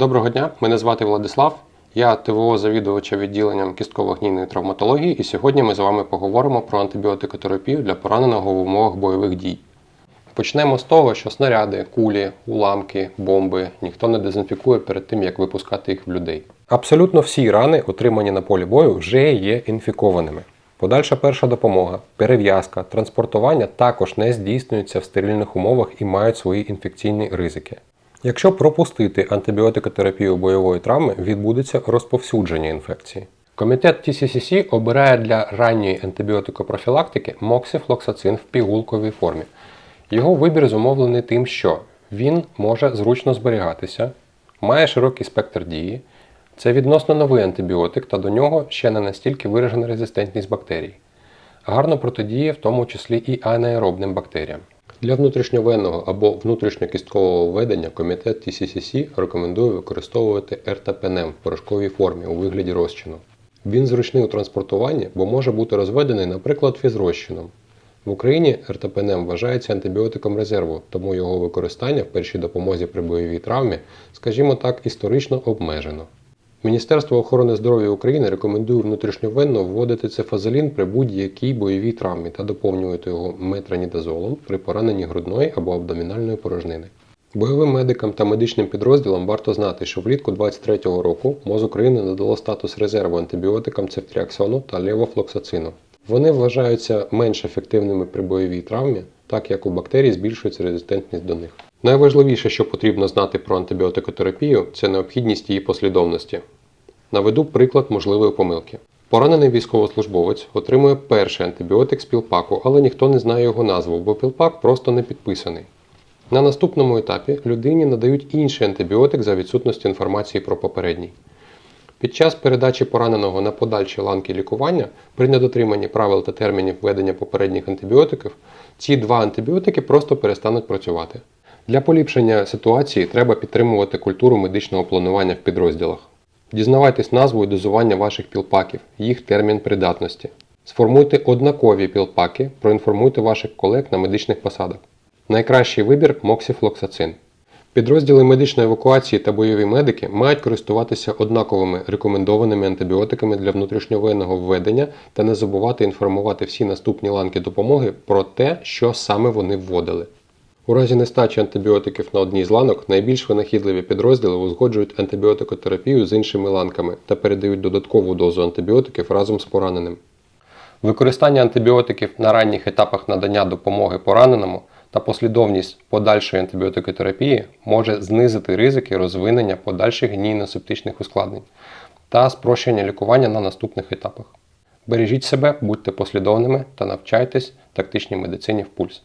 Доброго дня, мене звати Владислав. Я ТВО завідувача відділенням кістково-гнійної травматології, і сьогодні ми з вами поговоримо про антибіотикотерапію для пораненого в умовах бойових дій. Почнемо з того, що снаряди, кулі, уламки, бомби ніхто не дезінфікує перед тим, як випускати їх в людей. Абсолютно всі рани, отримані на полі бою, вже є інфікованими. Подальша перша допомога, перев'язка, транспортування також не здійснюються в стерильних умовах і мають свої інфекційні ризики. Якщо пропустити антибіотикотерапію бойової травми, відбудеться розповсюдження інфекції. Комітет TCCC обирає для ранньої антибіотикопрофілактики моксифлоксацин в пігулковій формі. Його вибір зумовлений тим, що він може зручно зберігатися, має широкий спектр дії, це відносно новий антибіотик, та до нього ще не настільки виражена резистентність бактерій. Гарно протидіє в тому числі і анаеробним бактеріям. Для внутрішньовенного або внутрішньокісткового введення комітет TCCC рекомендує використовувати ертапенем в порошковій формі у вигляді розчину. Він зручний у транспортуванні, бо може бути розведений, наприклад, фізрозчином. В Україні ертапенем вважається антибіотиком резерву, тому його використання в першій допомозі при бойовій травмі, скажімо так, історично обмежено. Міністерство охорони здоров'я України рекомендує внутрішньовенно вводити цефазолін при будь-якій бойовій травмі та доповнювати його метранідазолом при пораненні грудної або абдомінальної порожнини. Бойовим медикам та медичним підрозділам варто знати, що влітку 2023 року МОЗ України надало статус резерву антибіотикам цефтріаксону та левофлоксацину. Вони вважаються менш ефективними при бойовій травмі, так як у бактерій збільшується резистентність до них. Найважливіше, що потрібно знати про антибіотикотерапію, це необхідність її послідовності. Наведу приклад можливої помилки. Поранений військовослужбовець отримує перший антибіотик з пілпаку, але ніхто не знає його назву, бо пілпак просто не підписаний. На наступному етапі людині надають інший антибіотик за відсутності інформації про попередній. Під час передачі пораненого на подальші ланки лікування при недотриманні правил та термінів введення попередніх антибіотиків ці два антибіотики просто перестануть працювати. Для поліпшення ситуації треба підтримувати культуру медичного планування в підрозділах. Дізнавайтесь назву і дозування ваших пілпаків, їх термін придатності. Сформуйте однакові пілпаки, проінформуйте ваших колег на медичних посадах. Найкращий вибір моксифлоксацин. Підрозділи медичної евакуації та бойові медики мають користуватися однаковими рекомендованими антибіотиками для внутрішньовенного введення та не забувати інформувати всі наступні ланки допомоги про те, що саме вони вводили. У разі нестачі антибіотиків на одній з ланок найбільш винахідливі підрозділи узгоджують антибіотикотерапію з іншими ланками та передають додаткову дозу антибіотиків разом з пораненим. Використання антибіотиків на ранніх етапах надання допомоги пораненому та послідовність подальшої антибіотикотерапії може знизити ризики розвинення подальших гнійно-септичних ускладнень та спрощення лікування на наступних етапах. Бережіть себе, будьте послідовними та навчайтесь тактичній медицині в пульс.